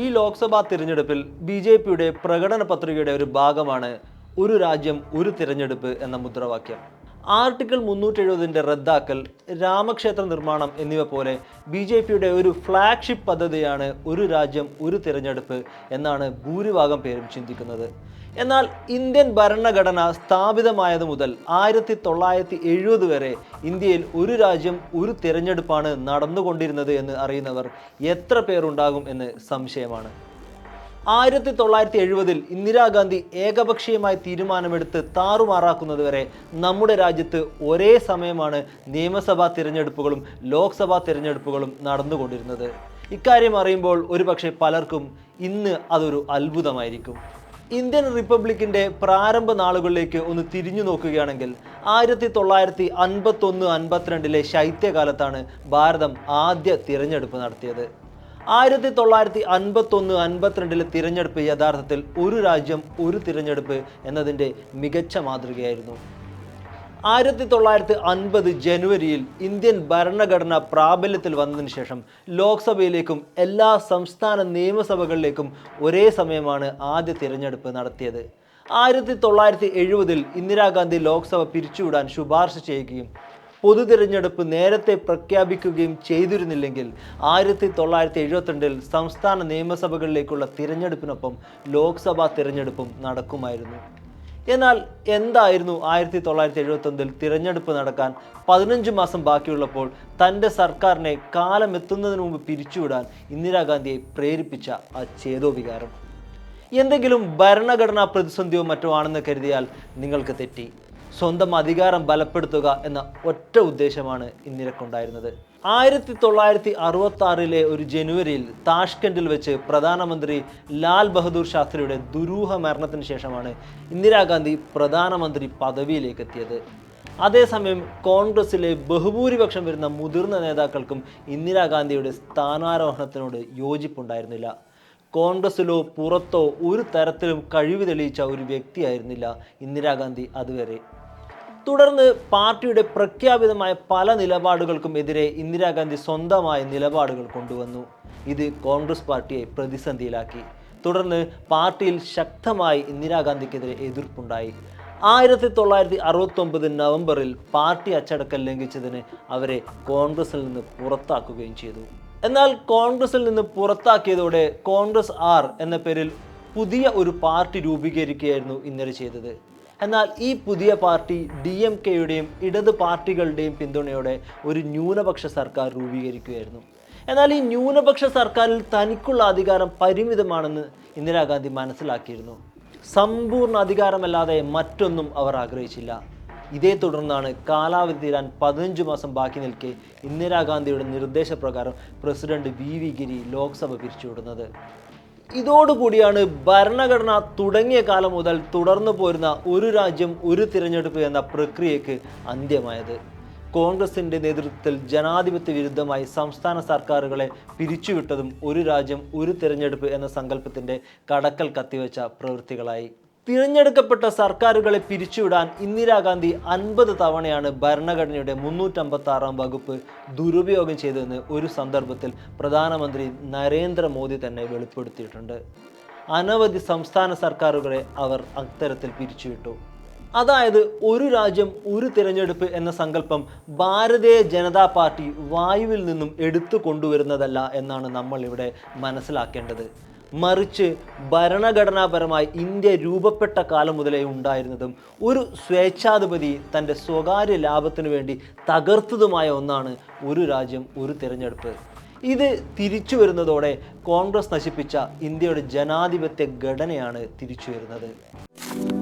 ഈ ലോക്സഭാ തിരഞ്ഞെടുപ്പിൽ B J പിയുടെ പ്രകടന പത്രികയുടെ ഒരു ഭാഗമാണ് ഒരു രാജ്യം ഒരു തിരഞ്ഞെടുപ്പ് എന്ന മുദ്രാവാക്യം. ആർട്ടിക്കിൾ മുന്നൂറ്റി എഴുപതിന്റെ റദ്ദാക്കൽ രാമക്ഷേത്ര നിർമ്മാണം എന്നിവ പോലെ ബി ജെ പിയുടെ ഒരു ഫ്ലാഗ്ഷിപ്പ് പദ്ധതിയാണ് ഒരു രാജ്യം ഒരു തിരഞ്ഞെടുപ്പ് എന്നാണ് ഭൂരിഭാഗം പേരും ചിന്തിക്കുന്നത്. എന്നാൽ ഇന്ത്യൻ ഭരണഘടന സ്ഥാപിതമായത് മുതൽ ആയിരത്തി തൊള്ളായിരത്തി എഴുപത് വരെ ഇന്ത്യയിൽ ഒരു രാജ്യം ഒരു തിരഞ്ഞെടുപ്പാണ് നടന്നുകൊണ്ടിരുന്നത് എന്ന് അറിയുന്നവർ എത്ര പേരുണ്ടാകും എന്ന് സംശയമാണ്. ആയിരത്തി തൊള്ളായിരത്തി എഴുപതിൽ ഇന്ദിരാഗാന്ധി ഏകപക്ഷീയമായി തീരുമാനമെടുത്ത് താറുമാറാക്കുന്നത് വരെ നമ്മുടെ രാജ്യത്ത് ഒരേ സമയമാണ് നിയമസഭാ തിരഞ്ഞെടുപ്പുകളും ലോക്സഭാ തിരഞ്ഞെടുപ്പുകളും നടന്നുകൊണ്ടിരുന്നത്. ഇക്കാര്യം അറിയുമ്പോൾ ഒരുപക്ഷെ പലർക്കും ഇന്ന് അതൊരു അത്ഭുതമായിരിക്കും. ഇന്ത്യൻ റിപ്പബ്ലിക്കിന്റെ പ്രാരംഭ നാളുകളിലേക്ക് ഒന്ന് തിരിഞ്ഞു നോക്കുകയാണെങ്കിൽ ആയിരത്തി തൊള്ളായിരത്തി അൻപത്തൊന്ന് അൻപത്തിരണ്ടിലെ ശൈത്യകാലത്താണ് ഭാരതം ആദ്യ തിരഞ്ഞെടുപ്പ് നടത്തിയത്. ആയിരത്തി തൊള്ളായിരത്തി അൻപത്തൊന്ന് അൻപത്തിരണ്ടിലെ തിരഞ്ഞെടുപ്പ് യഥാർത്ഥത്തിൽ ഒരു രാജ്യം ഒരു തിരഞ്ഞെടുപ്പ് എന്നതിന്റെ മികച്ച മാതൃകയായിരുന്നു. ആയിരത്തി തൊള്ളായിരത്തി അൻപത് ജനുവരിയിൽ ഇന്ത്യൻ ഭരണഘടന പ്രാബല്യത്തിൽ വന്നതിന് ശേഷം ലോക്സഭയിലേക്കും എല്ലാ സംസ്ഥാന നിയമസഭകളിലേക്കും ഒരേ സമയമാണ് ആദ്യ തിരഞ്ഞെടുപ്പ് നടത്തിയത്. ആയിരത്തി തൊള്ളായിരത്തി എഴുപതിൽ ഇന്ദിരാഗാന്ധി ലോക്സഭ പിരിച്ചുവിടാൻ ശുപാർശ ചെയ്യുകയും പൊതു തിരഞ്ഞെടുപ്പ് നേരത്തെ പ്രഖ്യാപിക്കുകയും ചെയ്തിരുന്നില്ലെങ്കിൽ ആയിരത്തി തൊള്ളായിരത്തി എഴുപത്തിരണ്ടിൽ സംസ്ഥാന നിയമസഭകളിലേക്കുള്ള തിരഞ്ഞെടുപ്പിനൊപ്പം ലോക്സഭാ തിരഞ്ഞെടുപ്പും നടക്കുമായിരുന്നു. എന്നാൽ എന്തായിരുന്നു ആയിരത്തി തൊള്ളായിരത്തി എഴുപത്തൊന്നിൽ തിരഞ്ഞെടുപ്പ് നടക്കാൻ പതിനഞ്ച് മാസം ബാക്കിയുള്ളപ്പോൾ തന്റെ സർക്കാരിനെ കാലമെത്തുന്നതിന് മുമ്പ് പിരിച്ചുവിടാൻ ഇന്ദിരാഗാന്ധിയെ പ്രേരിപ്പിച്ച ആ ചേതോവികാരം. എന്തെങ്കിലും ഭരണഘടനാ പ്രതിസന്ധിയോ മറ്റോ ആണെന്ന് കരുതിയാൽ നിങ്ങൾക്ക് തെറ്റി. സ്വന്തം അധികാരം ബലപ്പെടുത്തുക എന്ന ഒറ്റ ഉദ്ദേശമാണ് ഇന്ദിരക്കുണ്ടായിരുന്നത് ആയിരത്തി തൊള്ളായിരത്തി അറുപത്തി ആറിലെ ഒരു ജനുവരിയിൽ താഷ്കണ്ടിൽ വെച്ച് പ്രധാനമന്ത്രി ലാൽ ബഹദൂർ ശാസ്ത്രിയുടെ ദുരൂഹ മരണത്തിന് ശേഷമാണ് ഇന്ദിരാഗാന്ധി പ്രധാനമന്ത്രി പദവിയിലേക്ക് എത്തിയത്. അതേസമയം കോൺഗ്രസിലെ ബഹുഭൂരിപക്ഷം വരുന്ന മുതിർന്ന നേതാക്കൾക്കും ഇന്ദിരാഗാന്ധിയുടെ സ്ഥാനാരോഹണത്തിനോട് യോജിപ്പുണ്ടായിരുന്നില്ല. കോൺഗ്രസിലോ പുറത്തോ ഒരു തരത്തിലും കഴിവ് തെളിയിച്ച ഒരു വ്യക്തിയായിരുന്നില്ല ഇന്ദിരാഗാന്ധി അതുവരെ. തുടർന്ന് പാർട്ടിയുടെ പ്രഖ്യാപിതമായ പല നിലപാടുകൾക്കും എതിരെ ഇന്ദിരാഗാന്ധി സ്വന്തമായ നിലപാടുകൾ കൊണ്ടുവന്നു. ഇത് കോൺഗ്രസ് പാർട്ടിയെ പ്രതിസന്ധിയിലാക്കി. തുടർന്ന് പാർട്ടിയിൽ ശക്തമായി ഇന്ദിരാഗാന്ധിക്കെതിരെ എതിർപ്പുണ്ടായി. ആയിരത്തി തൊള്ളായിരത്തി അറുപത്തൊമ്പത് നവംബറിൽ പാർട്ടി അച്ചടക്കം ലംഘിച്ചതിന് അവരെ കോൺഗ്രസിൽ നിന്ന് പുറത്താക്കുകയും ചെയ്തു. എന്നാൽ കോൺഗ്രസിൽ നിന്ന് പുറത്താക്കിയതോടെ കോൺഗ്രസ് ആർ എന്ന പേരിൽ പുതിയ ഒരു പാർട്ടി രൂപീകരിക്കുകയായിരുന്നു ഇന്നലെ ചെയ്തത്. എന്നാൽ ഈ പുതിയ പാർട്ടി ഡി എം കെയുടെയും ഇടത് പാർട്ടികളുടെയും പിന്തുണയോടെ ഒരു ന്യൂനപക്ഷ സർക്കാർ രൂപീകരിക്കുകയായിരുന്നു. എന്നാൽ ഈ ന്യൂനപക്ഷ സർക്കാരിൽ തനിക്കുള്ള അധികാരം പരിമിതമാണെന്ന് ഇന്ദിരാഗാന്ധി മനസ്സിലാക്കിയിരുന്നു. സമ്പൂർണ അധികാരമല്ലാതെ മറ്റൊന്നും അവർ ആഗ്രഹിച്ചില്ല. ഇതേ തുടർന്നാണ് കാലാവധി തീരാൻ പതിനഞ്ച് മാസം ബാക്കി നിൽക്കെ ഇന്ദിരാഗാന്ധിയുടെ നിർദ്ദേശപ്രകാരം president V V Giri Lok Sabha പിരിച്ചുവിടുന്നത്. ഇതോടുകൂടിയാണ് ഭരണഘടന തുടങ്ങിയ കാലം മുതൽ തുടർന്നു പോരുന്ന ഒരു രാജ്യം ഒരു തിരഞ്ഞെടുപ്പ് എന്ന പ്രക്രിയയ്ക്ക് അന്ത്യമായത്. കോൺഗ്രസിന്റെ നേതൃത്വത്തിൽ ജനാധിപത്യ വിരുദ്ധമായി സംസ്ഥാന സർക്കാരുകളെ പിരിച്ചുവിട്ടതും ഒരു രാജ്യം ഒരു തിരഞ്ഞെടുപ്പ് എന്ന സങ്കല്പത്തിന്റെ കടക്കൽ കത്തിവെച്ച പ്രവൃത്തികളായി. തിരഞ്ഞെടുക്കപ്പെട്ട സർക്കാരുകളെ പിരിച്ചുവിടാൻ ഇന്ദിരാഗാന്ധി അൻപത് തവണയാണ് ഭരണഘടനയുടെ മുന്നൂറ്റമ്പത്തി ആറാം വകുപ്പ് ദുരുപയോഗം ചെയ്തതെന്ന് ഒരു സന്ദർഭത്തിൽ പ്രധാനമന്ത്രി നരേന്ദ്രമോദി തന്നെ വെളിപ്പെടുത്തിയിട്ടുണ്ട്. അനവധി സംസ്ഥാന സർക്കാരുകളെ അവർ അത്തരത്തിൽ പിരിച്ചുവിട്ടു. അതായത് ഒരു രാജ്യം ഒരു തിരഞ്ഞെടുപ്പ് എന്ന സങ്കല്പം ഭാരതീയ ജനതാ പാർട്ടി വായുവിൽ നിന്നും എടുത്തു കൊണ്ടുവരുന്നതല്ല എന്നാണ് നമ്മൾ ഇവിടെ മനസ്സിലാക്കേണ്ടത്. മറിച്ച് ഭരണഘടനാപരമായി ഇന്ത്യ രൂപപ്പെട്ട കാലം മുതലേ ഉണ്ടായിരുന്നതും ഒരു സ്വേച്ഛാധിപതി തന്റെ സ്വകാര്യ ലാഭത്തിനു വേണ്ടി തകർത്തതുമായ ഒന്നാണ് ഒരു രാജ്യം ഒരു തിരഞ്ഞെടുപ്പ്. ഇത് തിരിച്ചു വരുന്നതോടെ കോൺഗ്രസ് നശിപ്പിച്ച ഇന്ത്യയുടെ ജനാധിപത്യ ഘടനയാണ് തിരിച്ചു വരുന്നത്.